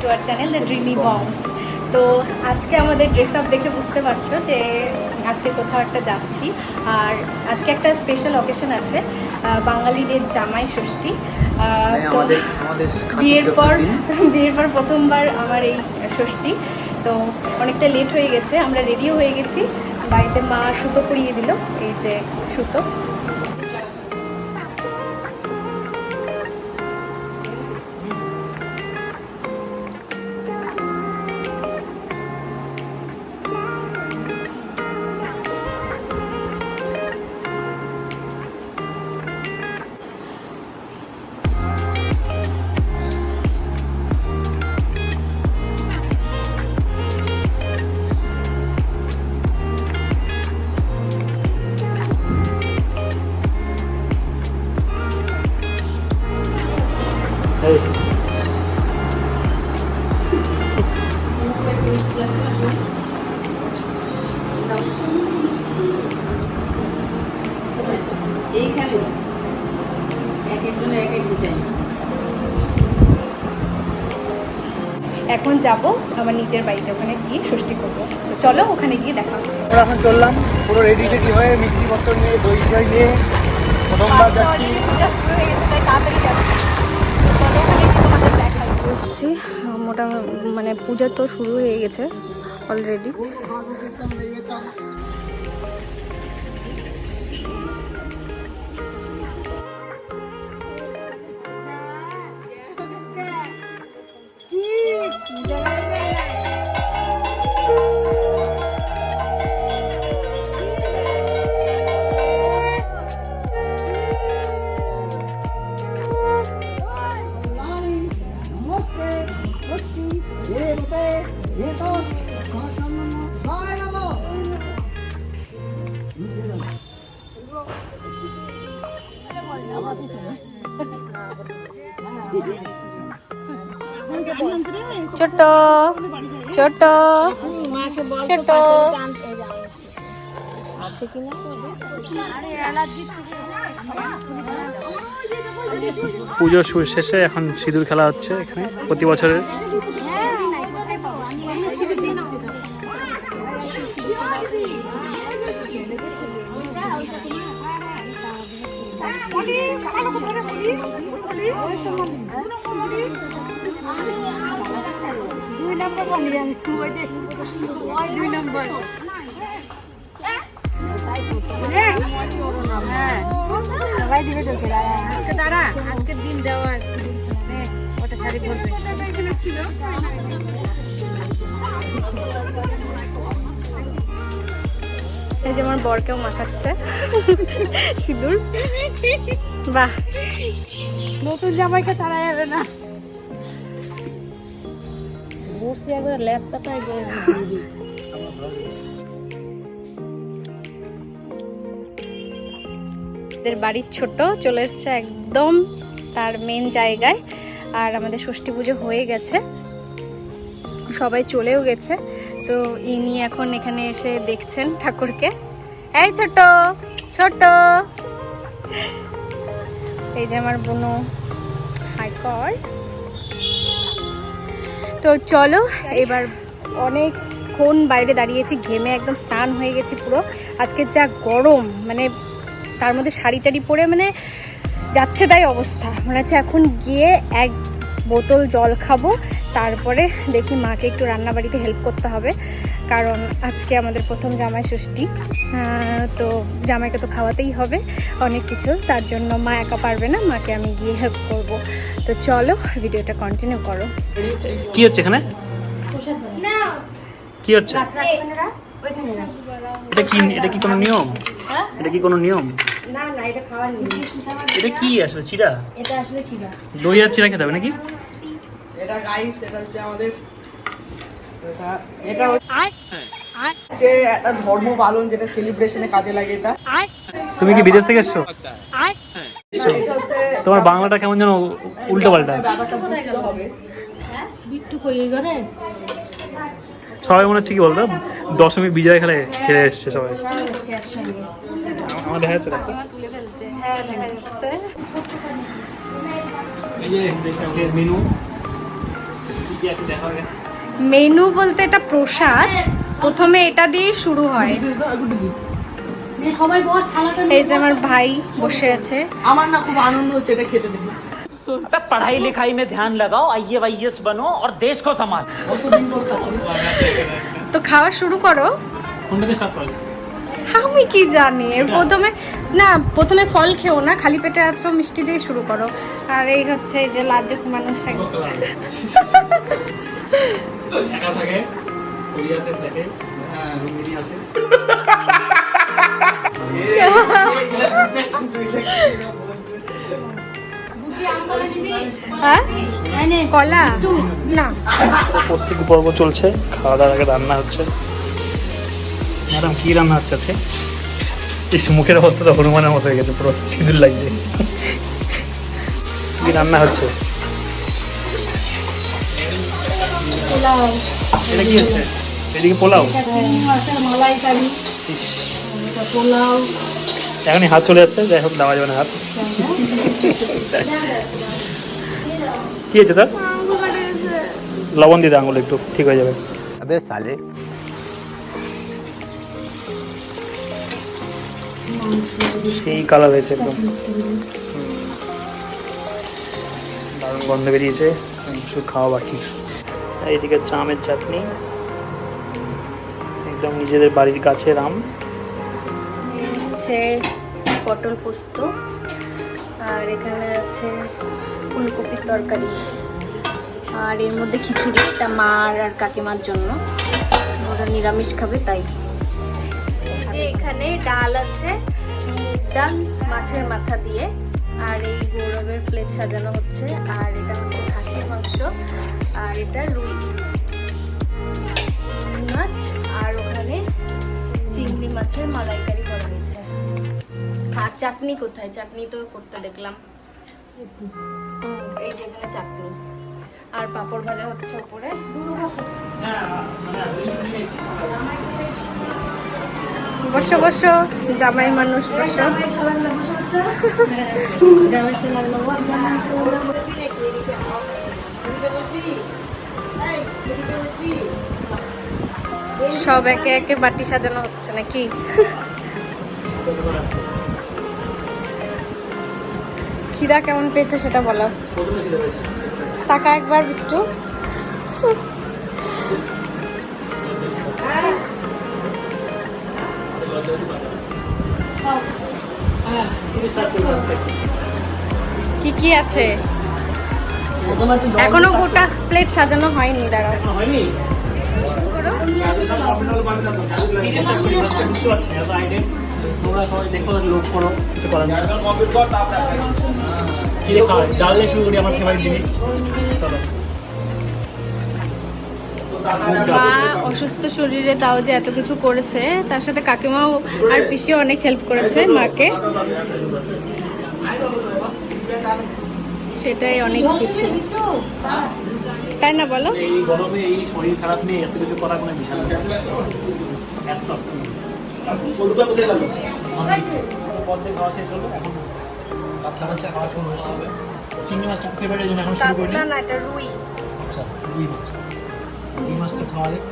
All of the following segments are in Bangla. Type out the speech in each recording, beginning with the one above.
To our channel The Dreamy Boss তো আজকে আমাদের ড্রেস আপ দেখে বুঝতে পারছ যে আজকে কোথাও একটা যাচ্ছি। আর আজকে একটা স্পেশাল অকেশন আছে বাঙালিদের জামাই ষষ্ঠী। মানে তো বিয়ের পর বিয়ের পর প্রথমবার আমার এই ষষ্ঠী। তো অনেকটা লেট হয়ে গেছে আমরা রেডিও হয়ে গেছি। বাড়িতে মা সুতো পরিয়ে দিল এই যে সুতো। এখন যাব আমার নিজের বাড়িতে ওখানে গিয়ে ষষ্ঠী করব। তো চলো ওখানে গিয়ে দেখা হচ্ছে। আমরা এখন চললাম পুরো রেডি রেডি হয়ে মিষ্টি পত্র নিয়ে দই দই নিয়ে প্রথমবার যাচ্ছি। এসছি। মোটা মানে পূজা তো শুরু হয়ে গেছে অলরেডি ছোট ছোট ছোট। আছে কি পুজো শেষে এখন সিঁদুর খেলা হচ্ছে এখানে প্রতি বছরের সবাই দিবে তোকে দাঁড়া আজকে দাঁড়া আজকে দিন দেওয়ার ওটা শাড়ি পরবে। এই যে আমার বরকেও মাখাচ্ছে। সিঁদুর। বাহ। নতুন জামাইকে ছাড়া যাবে না। ল্যাপটপটায় গিয়ে আমাদের বাড়ির ছোট চলে এসছে একদম তার মেন জায়গায়, আর আমাদের ষষ্ঠী পুজো হয়ে গেছে। সবাই চলেও গেছে, তো ইনি এখন এখানে এসে দেখছেন ঠাকুরকে। এই ছোট ছোট এই যে আমার বোনো হাই তো চলো, এবার অনেকক্ষণ বাইরে দাঁড়িয়েছি, ঘেমে একদম স্নান হয়ে গেছি পুরো। আজকে যা গরম মানে তার মধ্যে শাড়ি টাড়ি পরে মানে যাচ্ছে তাই অবস্থা। মনে হচ্ছে এখন গিয়ে এক বোতল জল খাব, তারপরে দেখি মাকে একটু রান্নাবাড়িতে হেল্প করতে হবে। কারণ আজকে আমাদের প্রথম জামাই ষষ্ঠী। তো জামাইকে তো খাওয়াতেই হবে অনেক কিছু তার জন্য মা একা পারবে না মাকে আমি গিয়ে হেল্প করব। তো চলো ভিডিওটা কন্টিনিউ করো। কি হচ্ছে এখানে? কি হচ্ছে? এটা কি এটা কি কোনো নিয়ম? এটা কি কোনো নিয়ম? না না এটা খাওয়ার নেই এটা কি আসলে চিরা এটা আসলে ছিল দই আর চিরা খেতে হবে নাকি? এটা গাইস এটা হচ্ছে আমাদের এটা- এটা হচ্ছে একটা ধর্ম পালন যেটা সেলিব্রেশনে কাজে লাগে এটা। তুমি কি বিদেশ থেকে এসছো? তোমার বাংলাটা কেমন যেন উল্টো পাল্টা সবাই মনে হচ্ছে কি বলতো? দশমী বিজয় খেলে খেলে এসছে সবাই। আমার দেখা যাচ্ছে। হ্যাঁ এই যে মেনু। কি আছে দেখা হবে? মেনু বলতে এটা প্রসাদ প্রথমে এটা দিয়ে শুরু হয় সবাই বস থালাটা এই যে আমার ভাই বসে আছে আমার না খুব আনন্দ হচ্ছে এটা খেতে দেখে अबे पढ़ाई लिखाई में ध्यान लगाओ आई वाईएस बनो और देश को संभालो কতদিন পর খাচ্ছি তো খাওয়া শুরু করো কোনটাতে স্টার্ট করা যায়? আমি কি জানি এর প্রথমে না প্রথমে ফল খেও না খালি পেটে আছো মিষ্টি দিয়ে শুরু করো আর এই হচ্ছে এই যে লাজুক মানুষ একদম। একা থাকে কোরিয়াতে থাকে হ্যাঁ রুমিনি আছে। হ্যাঁ? কলা? না। প্রত্যেক পর্ব চলছে খাওয়া দাওয়ার আগে রান্না হচ্ছে। ম্যাডাম কি রান্না হচ্ছে আজকে? ইস মুখের অবস্থা তো হনুমানের মতো হয়ে গেছে পুরো সিঁদুর লাগছে। কি রান্না হচ্ছে? এটা পোলাও? এখনই হাত চলে যাচ্ছে যাই হোক দেওয়া যাবে না হাত। কি হয়েছে তার? লবণ দিয়ে আঙুল একটু ঠিক হয়ে যাবে। সালে। সেই কালার হয়েছে একদম। দারুণ গন্ধ বেরিয়েছে শুধু খাওয়া বাকি। এইদিকে চামের চাটনি। একদম নিজেদের বাড়ির গাছের আম। হচ্ছে পটল পোস্ত, আর এখানে আছে ফুলকপির তরকারি, আর এর মধ্যে খিচুড়ি, এটা মার আর কাকিমার জন্য। ওরা নিরামিষ খাবে, তাই। যে এখানে ডাল আছে, ডাল মাছের মাথা দিয়ে, আর এই গৌরবের প্লেট সাজানো হচ্ছে, আর এটা হচ্ছে খাসির মাংস। আর এটা রুই মাছ আর ওখানে চিংড়ি মাছের মালাইকারি করা হয়েছে। আর চাটনি কোথায়? চাটনি তো করতে দেখলাম। এই যে এখানে চাটনি। আর পাঁপড় ভাজা হচ্ছে উপরে বসো বসো জামাই মানুষ বসো। জামাই সব একে একে বাটি সাজানো হচ্ছে নাকি? খিদা কেমন পেয়েছে সেটা বলো। টাকা একবার একটু কি কি আছে? এখনও গোটা প্লেট সাজানো হয়নি চলো মা অসুস্থ শরীরে তাও যে এত কিছু করেছে, তার সাথে কাকিমাও আর পিসিও অনেক হেল্প করেছে, মাকে। সেটাই অনেক কিছু। তাই না বলো? এই গরমে এই শরীর খারাপ নিয়ে এত কিছু করার কোনো বিশাল পদ্মে খাওয়া শেষ হলো এখন কাতলা মাছটা খাওয়া শুরু হচ্ছে চিংড়ি মাছটা খেতে পারে এখন শুরু করিনি কাতলা না এটা রুই। আচ্ছা রুই মাছ। রুই মাছটা খাওয়া যাক।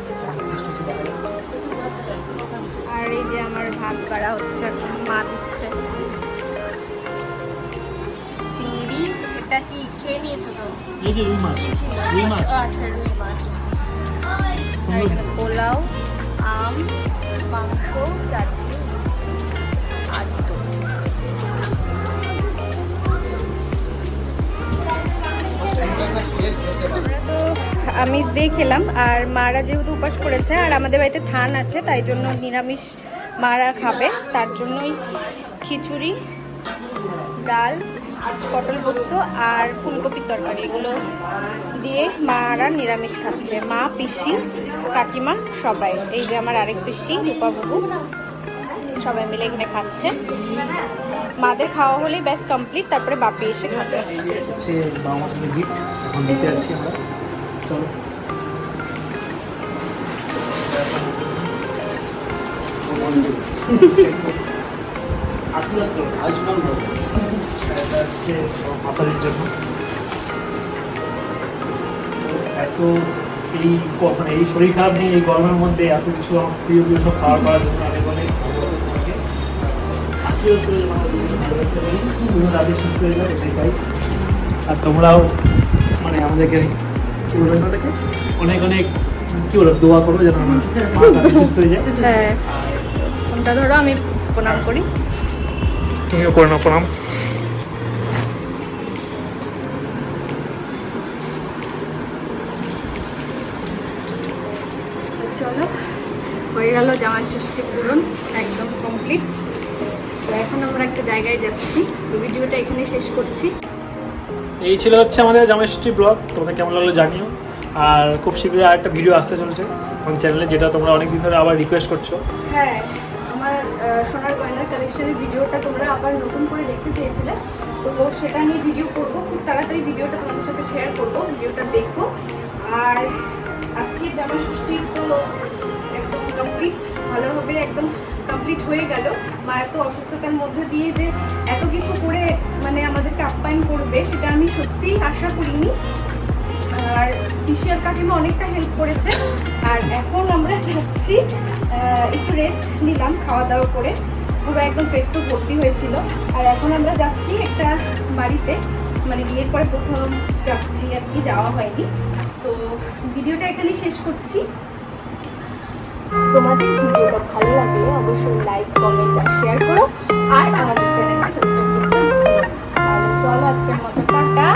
আর এই যে আমার ভাত বাড়া হচ্ছে মা দিচ্ছে। এটা কি খেয়ে নিয়েছো তো? এই যে রুই মাছ। রুই মাছ। আচ্ছা রুই মাছ। পোলাও আম মাংস চাটনি মিষ্টি আর আমরা তো আমিষ দিয়ে খেলাম আর মারা যেহেতু উপাস করেছে আর আমাদের বাড়িতে থান আছে তাই জন্য নিরামিষ মারা খাবে। তার জন্যই খিচুড়ি ডাল পটল পোস্ত আর ফুলকপির তরকারি। এগুলো দিয়ে মারা নিরামিষ খাচ্ছে। মা পিসি কাকিমা সবাই। এই যে আমার আরেক পিসি রূপা বাবু। সবাই মিলে এখানে খাচ্ছে। মাদের খাওয়া হলেই ব্যাস কমপ্লিট তারপরে বাপি এসে খাবে। এই যে এটা হচ্ছে জন্য। এই মানে এই শরীর খারাপ নিয়ে এই গরমের মধ্যে এত কিছু আমার প্রিয় প্রিয় সব খাবার করার জন্য অনেক অনেক করে সুস্থ হয়ে যাও এটাই চাই। আর তোমরাও মানে আমাদেরকে? অনেক অনেক কি বলব দোয়া করো যেন আমার সুস্থ হয়ে যায়। হ্যাঁ। ফোনটা ধরো আমি প্রণাম করি। তুমিও করে নাও প্রণাম তো চলো হয়ে গেল জামাই ষষ্ঠী পূরণ একদম কমপ্লিট তো এখন আমরা একটা জায়গায় যাচ্ছি। ভিডিওটা এখানে শেষ করছি। এই ছিল হচ্ছে আমাদের জামাইষষ্ঠী ব্লগ। তোমাদের কেমন লাগল জানিও। আর খুব শীঘ্রই আরেকটা ভিডিও আসতে চলেছে আমার চ্যানেলে যেটা তোমরা অনেকদিন ধরে আবার রিকোয়েস্ট করছ। হ্যাঁ আমার সোনার গয়নার কালেকশনের ভিডিওটা তোমরা আবার নতুন করে দেখতে চেয়েছিলে। তো সেটা নিয়ে ভিডিও করব। খুব তাড়াতাড়ি ভিডিওটা তোমাদের সাথে শেয়ার করব ভিডিওটা দেখো আর আজকের জামা ষষ্ঠী তো কমপ্লিট ভালোভাবে একদম কমপ্লিট হয়ে গেল। মা এত অসুস্থতার মধ্যে দিয়ে যে এত কিছু করে মানে আমাদেরকে আপ্যায়ন করবে, সেটা আমি সত্যিই আশা করিনি। আর পিসিয়ার কাকিমা অনেকটা হেল্প করেছে। আর এখন আমরা যাচ্ছি একটু রেস্ট নিলাম খাওয়া দাওয়া করে। পুরো একদম পেটটা ভর্তি হয়েছিল। আর এখন আমরা যাচ্ছি একটা বাড়িতে। মানে বিয়ের পরে প্রথম যাচ্ছি আর কি, যাওয়া হয়নি। তো ভিডিওটা এখানেই শেষ করছি। তোমাদের ভিডিওটা ভালো লাগলে অবশ্যই লাইক কমেন্ট আর শেয়ার করো। আর আমাদের চ্যানেলটা সাবস্ক্রাইব করতে। তাহলে চলো আজকের মতো টাটা।